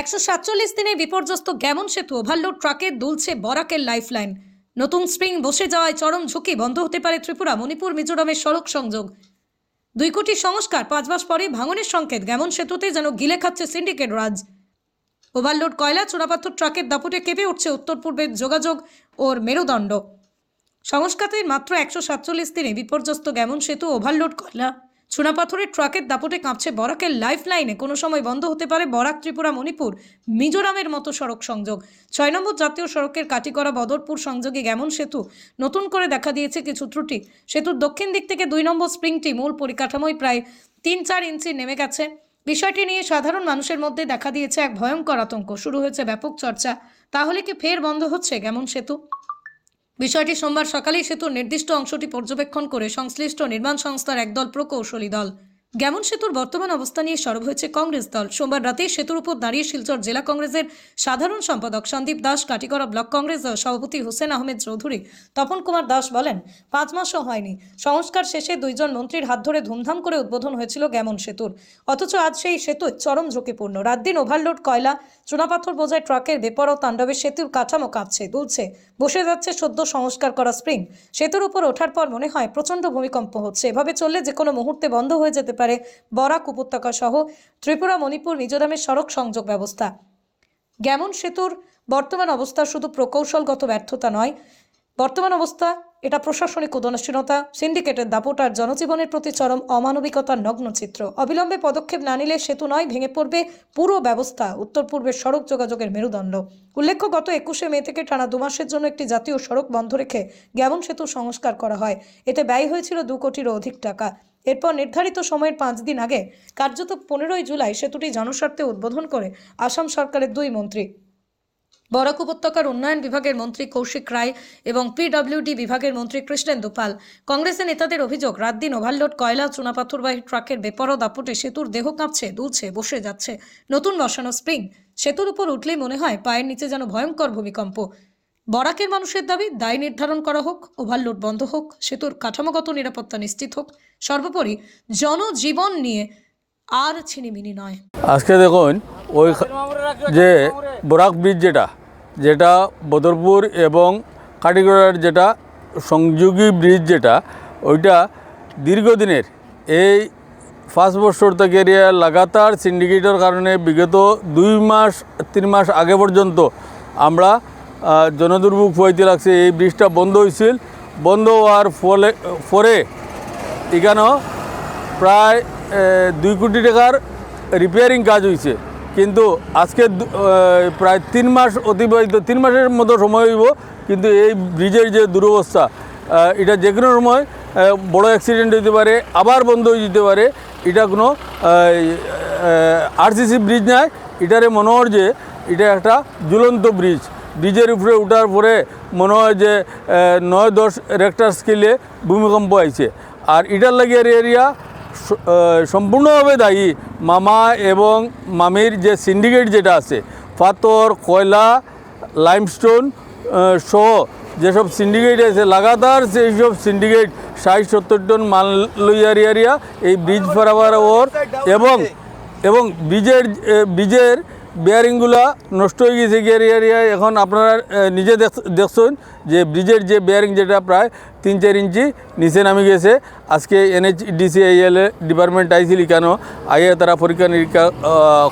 একশো সাতচল্লিশ দিনে বিপর্যস্ত গ্যামন সেতু ওভারলোড ট্রাকে দুলছে বরাকের লাইফলাইন। নতুন স্প্রিং বসে যাওয়ায় চরম ঝুঁকি, বন্ধ হতে পারে ত্রিপুরা, মণিপুর, মিজোরামের সড়ক সংযোগ। দুই কোটি সংস্কার, পাঁচ মাস পরে ভাঙনের সংকেত গ্যামন সেতুতে যেন গিলে খাচ্ছে সিন্ডিকেট রাজ। ওভারলোড কয়লা, চোরাপাথর ট্রাকের দাপটে কেঁপে উঠছে উত্তর পূর্বের যোগাযোগ ওর মেরুদণ্ড। সংস্কারের মাত্র একশো সাতচল্লিশ দিনে বিপর্যস্ত গ্যামন সেতু, ওভারলোড কয়লা। চুনাপাথরের ট্রাকের দাপটে কাঁপছে বরাকের লাইফ লাইনে কোনো সময় বন্ধ হতে পারে বরাক, ত্রিপুরা, মণিপুর। মিজোরামের মতো সড়ক সংযোগ। ছয় নম্বর জাতীয় সড়কের কাটিকরা বদরপুর সংযোগে গ্যামন সেতু। নতুন করে দেখা দিয়েছে কিছু ত্রুটি। সেতুর দক্ষিণ দিক থেকে দুই নম্বর স্প্রিংটি মূল পরিকাঠামোয় প্রায় তিন চার ইঞ্চি নেমে গেছে। বিষয়টি নিয়ে সাধারণ মানুষের মধ্যে দেখা দিয়েছে এক ভয়ঙ্কর আতঙ্ক। শুরু হয়েছে ব্যাপক চর্চা। তাহলে কি ফের বন্ধ হচ্ছে গ্যামন সেতু? বিষয়টি সোমবার সকালেই সেতুর নির্দিষ্ট অংশটি পর্যবেক্ষণ করে সংশ্লিষ্ট নির্মাণ সংস্থার একদল প্রকৌশলী দল। গ্যামন সেতুর বর্তমান অবস্থা নিয়ে সরব হয়েছে কংগ্রেস দল। সোমবার রাতে সেতুর উপর দাঁড়িয়ে শিলচর জেলা কংগ্রেসের সাধারণ সম্পাদক সন্দীপ দাস, কাটিগড়া ব্লক কংগ্রেস সভাপতি হোসেন আহমেদ চৌধুরী, তপন কুমার দাস বলেন, পাঁচ মাসও হয়নি। সংস্কার শেষে দুইজন মন্ত্রীর হাত ধরে ধুমধাম করে উদ্বোধন হয়েছিল গ্যামন সেতুর। অথচ আজ সেই সেতু চরম ঝুঁকিপূর্ণ। রাত দিন ওভারলোড, কয়লা, চুনাপাথর বোঝায় ট্রাকের বেপর ও তাণ্ডবে সেতুর কাঠামো কাঁপছে, দুলছে, বসে যাচ্ছে সদ্য সংস্কার করা স্প্রিং। সেতুর উপর ওঠার পর মনে হয় প্রচণ্ড ভূমিকম্প হচ্ছে। এভাবে চললে যে কোনো মুহূর্তে বন্ধ হয়ে যেতে পারে বরাক উপত্যকা সহ ত্রিপুরা, মণিপুর মিজোরামের সড়ক সংযোগ ব্যবস্থা। গ্যামন সেতুর বর্তমান অবস্থা শুধু প্রকৌশলগত ব্যর্থতা নয়, বর্তমান অবস্থা এটা প্রশাসনিক উদাসীনতা, সিন্ডিকেটের দাপট আর জনজীবনের প্রতি চরম অমানবিকতার নগ্ন চিত্র। অবিলম্বে পদক্ষেপ না নিলে সেতু নয়, ভেঙে পড়বে পুরো ব্যবস্থা, উত্তর পূর্বের সড়ক যোগাযোগের মেরুদণ্ড। উল্লেখ্য, গত একুশে মে থেকে টানা দু মাসের জন্য একটি জাতীয় সড়ক বন্ধ রেখে গ্যামন সেতু সংস্কার করা হয়। এতে ব্যয় হয়েছিল দু কোটিরও অধিক টাকা। এরপর নির্ধারিত সময়ের পাঁচ দিন আগে, কার্যত পনেরোই জুলাই সেতুটি জনস্বার্থে উদ্বোধন করে আসাম সরকারের দুই মন্ত্রী। বরাক উপত্যকার উন্নয়ন বিভাগের মন্ত্রী কৌশিক রায় এবং পিডব্লিউডি বিভাগের মন্ত্রী কৃষ্ণেন্দু পাল কংগ্রেসের নেতাদের অভিযোগ রাত দিন ওভারলোড কয়লা, চুনাপাথরবাহী ট্রাকের বেপরো দাপটে সেতুর দেহ কাঁপছে, দুলছে, বসে যাচ্ছে। নতুন বসানো স্প্রিং, সেতুর উপর উঠলেই মনে হয় পায়ের নিচে যেন ভয়ঙ্কর ভূমিকম্প। বরাকের মানুষের দাবি, দায় নির্ধারণ করা হোক, ওভারলোড বন্ধ হোক, সেতুর কাঠামোগত নিরাপত্তা নিশ্চিত হোক, সর্বোপরি জনজীবন নিয়ে আর ছিনিমিনি নয়। আজকে দেখুন ওই যে বরাক ব্রিজ যেটা যেটা বদরপুর এবং কাটিগড়ার যেটা সংযোগী ব্রিজ যেটা, ওইটা দীর্ঘদিনের এই পাঁচ বছর থেকে লাগাতার সিন্ডিকেটের কারণে বিগত দুই মাস, তিন মাস আগে পর্যন্ত আমরা জনদুর্ভোগ হইতে লাগছে। এই ব্রিজটা বন্ধ হয়েছিল। বন্ধ হওয়ার ফলে, পরে এখানেও প্রায় দুই কোটি টাকার রিপেয়ারিং কাজ হয়েছে। কিন্তু আজকে প্রায় তিন মাস অতিবাহিত, তিন মাসের মতো সময় হইব, কিন্তু এই ব্রিজের যে দুরবস্থা এটা যে কোনো সময় বড় অ্যাক্সিডেন্ট হইতে পারে, আবার বন্ধ হয়ে যেতে পারে, এটা কোনো আরসিসি ব্রিজ নয় এটারে মনে হয় যে এটা একটা ঝুলন্ত ব্রিজ। ব্রিজের উপরে উঠার পরে মনে হয় যে নয় দশ রেক্টার স্কেলে ভূমিকম্প আইছে। আর এটার লাগে এরিয়া সম্পূর্ণভাবে দায়ী মামা এবং মামির যে সিন্ডিকেট যেটা আছে পাথর কয়লা লাইমস্টোন সহ যেসব সিন্ডিকেট আছে লাগাতার সেই সব সিন্ডিকেট ষাট সত্তর টন মাল লইয়ার এরিয়া এই ব্রিজ ফারাবার ওর এবং এবং ব্রিজের ব্রিজের বেয়ারিংগুলা নষ্ট হয়ে গেছে গিয়ার এরিয়ায় এখন আপনারা নিজে দেখছেন যে ব্রিজের যে বেয়ারিং যেটা প্রায় তিন, চার ইঞ্চি নিচে নামে গেছে। আজকে এনএইচডিসি আইএল ডিপার্টমেন্ট আইছিল কেন? আইয়ে তারা পরীক্ষা, নিরীক্ষা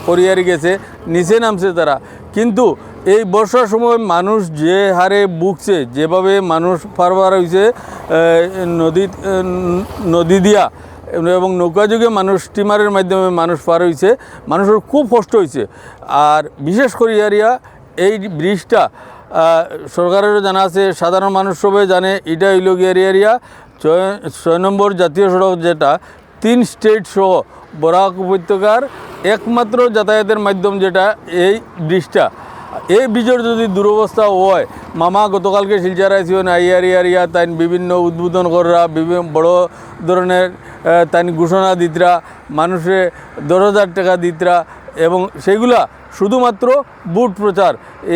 করিয়ারি গেছে, নিচে নামছে তারা। কিন্তু এই বর্ষার সময় মানুষ যে হারে বুকছে যেভাবে মানুষ ফারবার হয়েছে নদী নদী দিয়া এবং নৌকা যুগে মানুষ স্টিমারের মাধ্যমে মানুষ পার হয়েছে মানুষের খুব কষ্ট হয়েছে আর বিশেষ করে এরিয়া এই ব্রিজটা সরকারেরও জানা আছে, সাধারণ মানুষ সবাই জানে, এটা হইল গিয়ার এরিয়া ছয় ছয় নম্বর জাতীয় সড়ক যেটা, তিন স্টেট সহ বরাক উপত্যকার একমাত্র যাতায়াতের মাধ্যম যেটা এই ব্রিজটা। এই ব্রিজের যদি দুরবস্থা হয় মামা গতকালকে শিলচার আইসিও আইয়ার ইয়ারিয়া তাই বিভিন্ন উদ্বোধন করা বিভিন্ন বড় ধরনের আহ, তাই ঘোষণা দিতরা মানুষে দশ হাজার টাকা দিতরা এবং সেইগুলা শুধুমাত্র বুট প্রচার।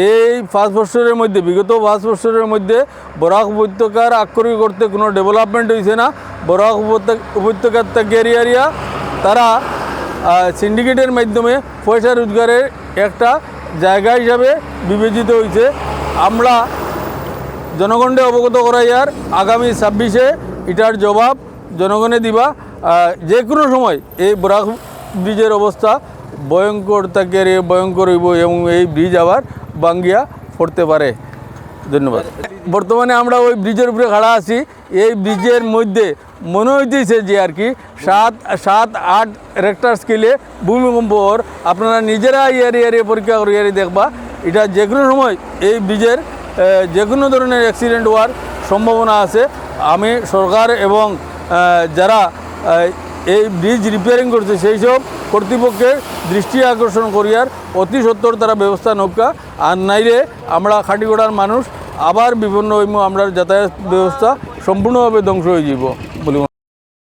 এই পাঁচ বছরের মধ্যে বিগত পাঁচ বছরের মধ্যে বরাক উপত্যকার আক্ষরিক করতে কোনো ডেভেলপমেন্ট হয়েছে না। বরাক উপত্যকা উপত্যকার এরিয়া তারা সিন্ডিকেটের মাধ্যমে পয়সা রোজগারের একটা জায়গা হিসাবে বিবেচিত হয়েছে আমরা জনগণকে অবগত করাইয়ার আগামী ছাব্বিশে এটার জবাব জনগণে দিবা। যে কোনো সময় এই বরাক ব্রিজের অবস্থা ভয়ঙ্কর তাকে ভয়ঙ্কর হইব এবং এই ব্রিজ আবার বাঙ্গিয়া পড়তে পারে। ধন্যবাদ। বর্তমানে আমরা ওই ব্রিজের উপরে খাড়া আছি। এই ব্রিজের মধ্যে মনে হইতেছে যে আর কি সাত সাত, আট রেক্টার স্কেলে ভূমিকম্প হওয়ার। আপনারা নিজেরা ইয়ারে ইয়ারে পরীক্ষা করে ইয়ারে দেখবা। এটা যে কোনো সময় এই ব্রিজের যে কোনো ধরনের অ্যাক্সিডেন্ট হওয়ার সম্ভাবনা আছে। আমি সরকার এবং যারা এই ব্রিজ রিপেয়ারিং করছে, সেই সব কর্তৃপক্ষের দৃষ্টি আকর্ষণ করিয়ার অতি সত্তর তারা ব্যবস্থা নৌকা। আর নাইরে আমরা খাটিগোড়ার মানুষ আবার বিভিন্ন আমরা যাতায়াত ব্যবস্থা সম্পূর্ণভাবে ধ্বংস হয়ে যাব বলে